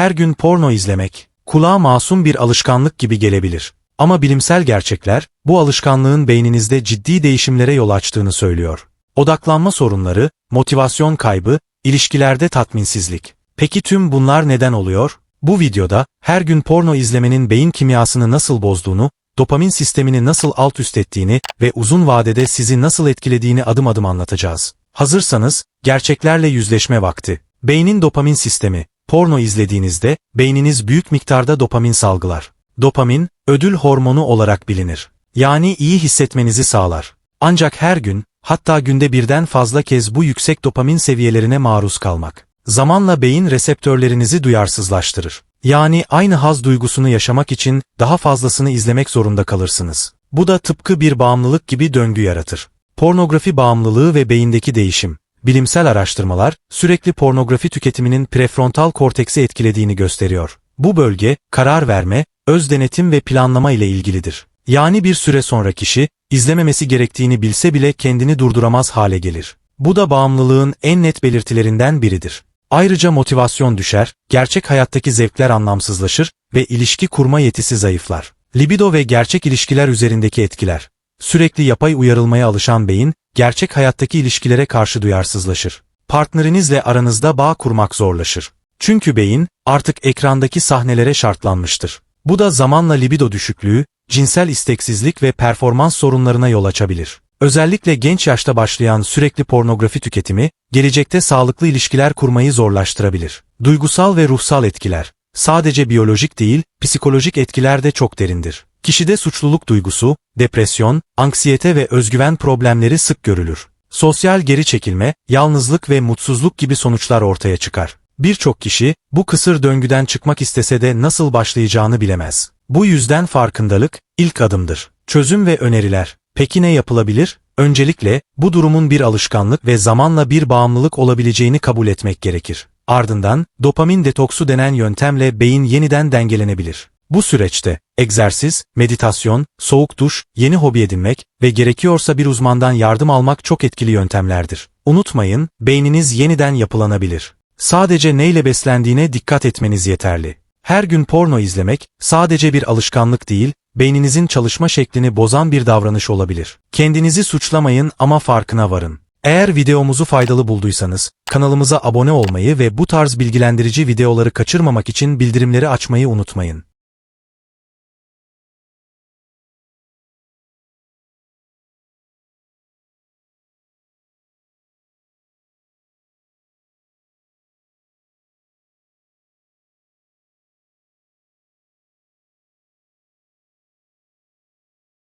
Her gün porno izlemek, kulağa masum bir alışkanlık gibi gelebilir. Ama bilimsel gerçekler, bu alışkanlığın beyninizde ciddi değişimlere yol açtığını söylüyor. Odaklanma sorunları, motivasyon kaybı, ilişkilerde tatminsizlik. Peki tüm bunlar neden oluyor? Bu videoda, her gün porno izlemenin beyin kimyasını nasıl bozduğunu, dopamin sistemini nasıl alt üst ettiğini ve uzun vadede sizi nasıl etkilediğini adım adım anlatacağız. Hazırsanız, gerçeklerle yüzleşme vakti. Beynin dopamin sistemi. Porno izlediğinizde, beyniniz büyük miktarda dopamin salgılar. Dopamin, ödül hormonu olarak bilinir. Yani iyi hissetmenizi sağlar. Ancak her gün, hatta günde birden fazla kez bu yüksek dopamin seviyelerine maruz kalmak. Zamanla beyin reseptörlerinizi duyarsızlaştırır. Yani aynı haz duygusunu yaşamak için daha fazlasını izlemek zorunda kalırsınız. Bu da tıpkı bir bağımlılık gibi döngü yaratır. Pornografi bağımlılığı ve beyindeki değişim. Bilimsel araştırmalar, sürekli pornografi tüketiminin prefrontal korteksi etkilediğini gösteriyor. Bu bölge, karar verme, öz denetim ve planlama ile ilgilidir. Yani bir süre sonra kişi, izlememesi gerektiğini bilse bile kendini durduramaz hale gelir. Bu da bağımlılığın en net belirtilerinden biridir. Ayrıca motivasyon düşer, gerçek hayattaki zevkler anlamsızlaşır ve ilişki kurma yetisi zayıflar. Libido ve gerçek ilişkiler üzerindeki etkiler. Sürekli yapay uyarılmaya alışan beyin, gerçek hayattaki ilişkilere karşı duyarsızlaşır. Partnerinizle aranızda bağ kurmak zorlaşır. Çünkü beyin, artık ekrandaki sahnelere şartlanmıştır. Bu da zamanla libido düşüklüğü, cinsel isteksizlik ve performans sorunlarına yol açabilir. Özellikle genç yaşta başlayan sürekli pornografi tüketimi, gelecekte sağlıklı ilişkiler kurmayı zorlaştırabilir. Duygusal ve ruhsal etkiler, sadece biyolojik değil, psikolojik etkiler de çok derindir. Kişide suçluluk duygusu, depresyon, anksiyete ve özgüven problemleri sık görülür. Sosyal geri çekilme, yalnızlık ve mutsuzluk gibi sonuçlar ortaya çıkar. Birçok kişi, bu kısır döngüden çıkmak istese de nasıl başlayacağını bilemez. Bu yüzden farkındalık, ilk adımdır. Çözüm ve öneriler. Peki ne yapılabilir? Öncelikle, bu durumun bir alışkanlık ve zamanla bir bağımlılık olabileceğini kabul etmek gerekir. Ardından, dopamin detoksu denen yöntemle beyin yeniden dengelenebilir. Bu süreçte, egzersiz, meditasyon, soğuk duş, yeni hobi edinmek ve gerekiyorsa bir uzmandan yardım almak çok etkili yöntemlerdir. Unutmayın, beyniniz yeniden yapılanabilir. Sadece neyle beslendiğine dikkat etmeniz yeterli. Her gün porno izlemek, sadece bir alışkanlık değil, beyninizin çalışma şeklini bozan bir davranış olabilir. Kendinizi suçlamayın ama farkına varın. Eğer videomuzu faydalı bulduysanız, kanalımıza abone olmayı ve bu tarz bilgilendirici videoları kaçırmamak için bildirimleri açmayı unutmayın.